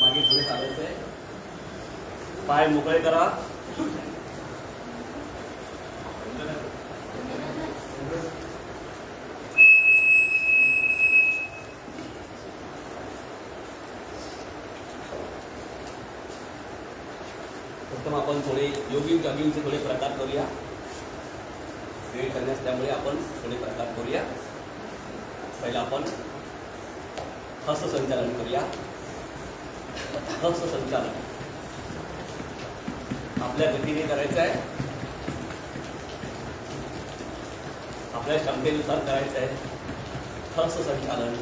मागे पुढे चालवतोय. पाय मोकळे करा. प्रथम आपण थोडे योगिंग जॉगिंगचे थोडे प्रकार करूया. वेळ करण्यास त्यामुळे आपण थोडे प्रकार करूया. पहिला आपण हस्त संचालन करूया. हक्स संचालन. आपल्या गतीने करायचं आहे. आपल्या क्षमतेनुसार करायचं आहे. हक्स संचालन.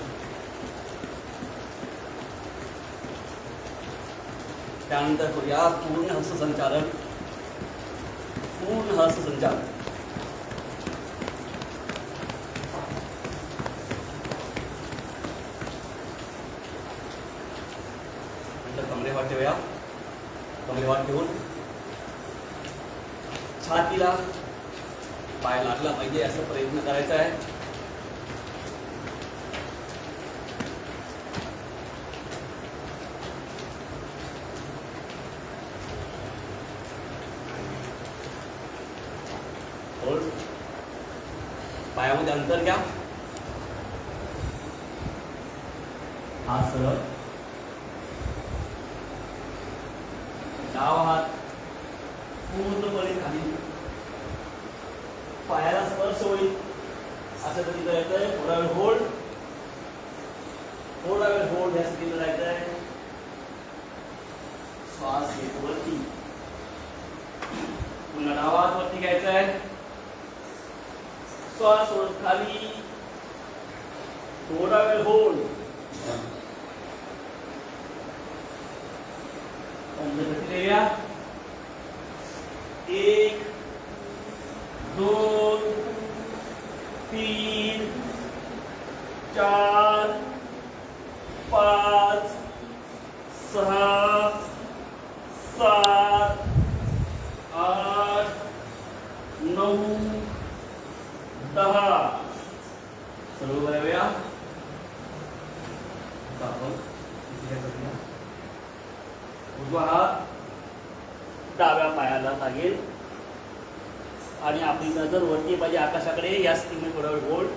त्यानंतर करूया पूर्ण हस्त संचालन. पूर्ण हस्त संचालन. ठेवूया कमरेवर ठेवून छातीला पाय लागला पाहिजे असं प्रयत्न करायचा आहे पायामध्ये अंतर घ्या डावा हात पूर्णपणे खाली पायाला स्पर्श होईल. थोडा वेळ होल्ड थोडा वेळ होल्ड यासाठी करायचं आहे श्वास घेतो वरती. पुन्हा वरती घ्यायचा श्वास खाली. थोडा वेळ होल्ड अंदर रखेगा एक, दो, तीन, चार, पाँच, सात सात, आठ, नौ, दहा। सर्व वया आपण उजवा हात डाव्या पायाला लागेल. आणि आपली नजर वरती पाहिजे आकाशाकडे या स्थितीने थोडा वेळ होल्ड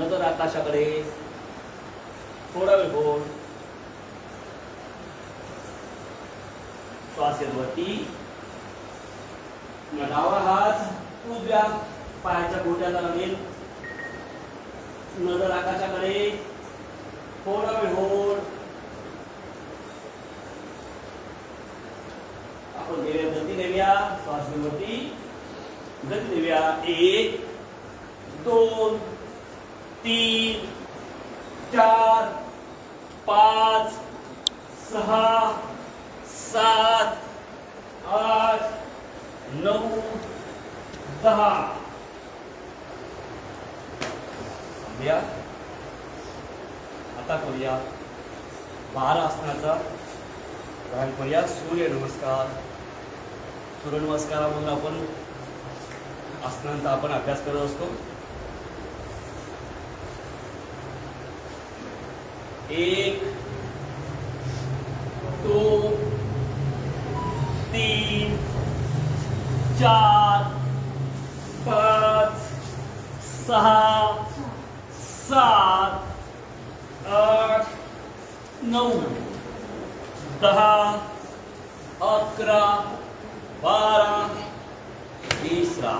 नजर आकाशाकडे. थोडा वेळ होल्ड श्वासेवरती वरती. डावा हात उजव्या पायाच्या गोट्याला लागेल. नजर आकाशाकडे. थोडा वेळ होल्ड देऊया श्वास वरती गती देऊया एक, दोन, तीन, चार, पाच, सहा, सात, आठ, नऊ, दहा. आता करूया बारा आसनाचा व्यायाम सूर्य नमस्कार. सूर्यनमस्कारामधून आपण आसनांचा आपण अभ्यास करत असतो. एक दोन तीन चार पाच सहा सात आठ नऊ दहा अकरा बारा तिसरा?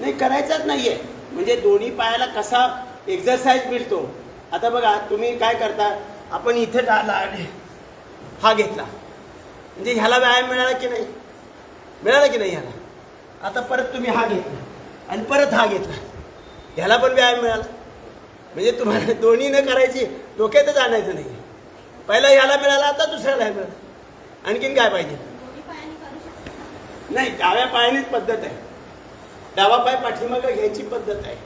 नाही करायचाच नाहीये. म्हणजे दोन्ही पायाला कसा एक्झरसाइज मिळतो. आता बघा तुम्ही काय करता? आपण इथे डाला हा घेतला. म्हणजे ह्याला व्यायाम मिळाला की नाही? मिळाला की नाही ह्याला? आता परत तुम्ही हा घेतला. आणि परत हा घेतला. ह्याला पण व्यायाम मिळाला. म्हणजे तुम्हाला दोन्ही न करायची डोक्यातच आणायचं नाही. पहिला ह्याला मिळाला आता दुसऱ्याला मिळाला. आणखीन काय पाहिजे? नाही डाव्या पायानेच पद्धत आहे. डावा पाय पाठीमागं घ्यायची पद्धत आहे.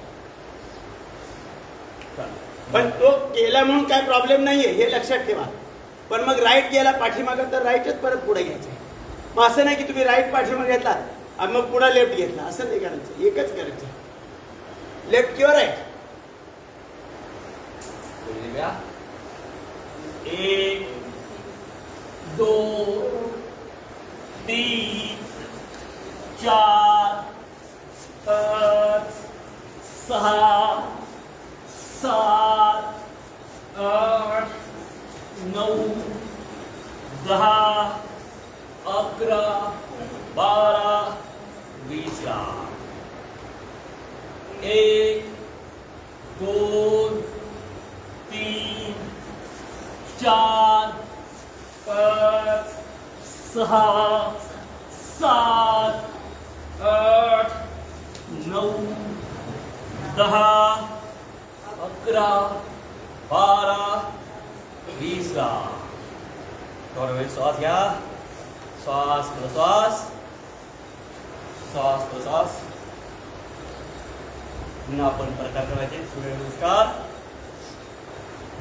पण तो केला म्हणून काय प्रॉब्लेम नाहीये हे लक्षात ठेवा. पण मग राईट गेला पाठीमागं तर राईटच परत पुढे घ्यायचं मग असं नाही की तुम्ही राईट पाठीमागे घेतला आणि मग पुढे लेफ्ट घेतला. असं नाही करायचं. एकच करायचं. लेफ्ट किंवा राईट समझ में आया एक दो तीन चार पाँच सात सात आठ नौ दहा अकरा बारह बीस एक दो तो, चार पाच सहा सात, आठ नऊ दहा, अकरा, बारा वीसला थोडा वेळ श्वास घ्या। श्वास पुढं श्वास। श्वास पुढं श्वास। पुन्हा आपण प्रकार करायचे सूर्यनमस्कार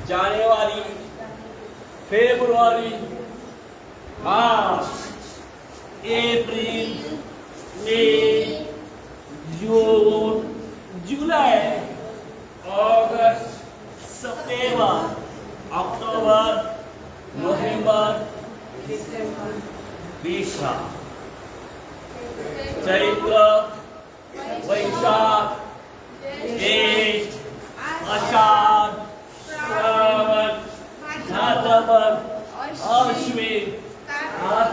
जानेवारी ফেব্রুয়ারি March April May June July August September October November December বিশা চৈত্র বৈশাখ জ্যৈষ্ঠ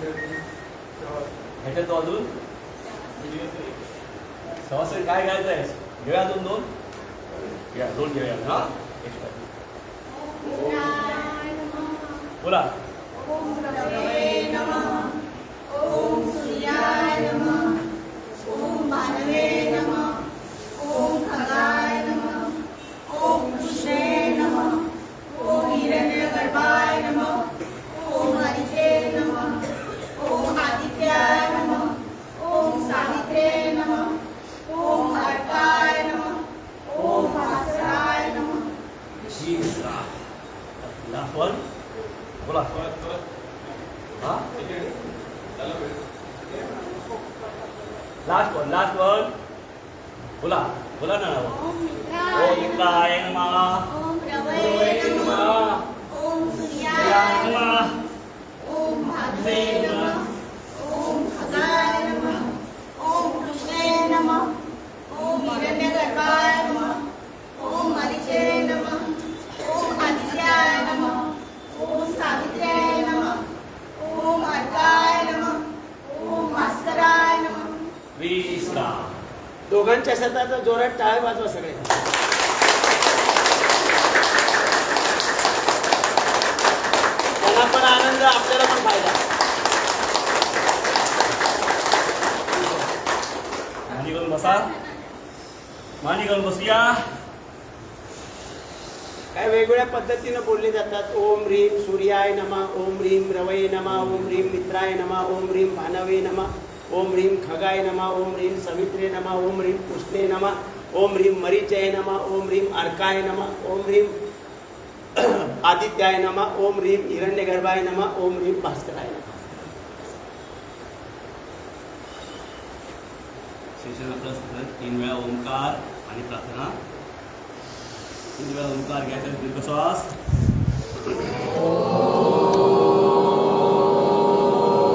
ह्याच्यात अजून? सहस्र काय घ्यायचं आहे घेऊया अजून दोन? घ्या दोन घेऊया. हा? एक्स्ट्रा बोला. ओम सूर्याय नमः. ओम मानवे લાસ્ટ વન લાસ્ટ વન બોલા બોલા ના ઓમ મિત્રાય નમઃ ઓમ પ્રભવે નમઃ ઓમ સૂર્યાય નમઃ ઓમ ભાગવે નમઃ दोघांच्या सतत जोरात टाळ वाजवा सगळे. त्यांना पण आनंद आपल्याला पण फायदा. मानी करून बसा. मानी करून बसूया. काय वेगवेगळ्या पद्धतीनं बोलले जातात. ओम ह्रीम सूर्याय नमा ओम ह्रीम रवये नमा ओम ह्रीम मित्राय नमा ओम ह्रीम भानवे नमा. ओम ह्रीम खगाय नमा, ओम ह्रीम सवित्रे नमा, ओम ह्रीम कृष्णे नमा, ओम ह्रीम मरीचय नमा, ओम ह्रीम अर्काय नमा, ओम ह्रीम आदित्याय नमा, ओम ह्रीम हिरण्यगर्भाय नमा, ओम ह्रीम भास्कराय नमा। तीन वेळा ओंकार प्रार्थना। तीन वेळा ओंकार घ्यायचा, दीर्घ श्वास.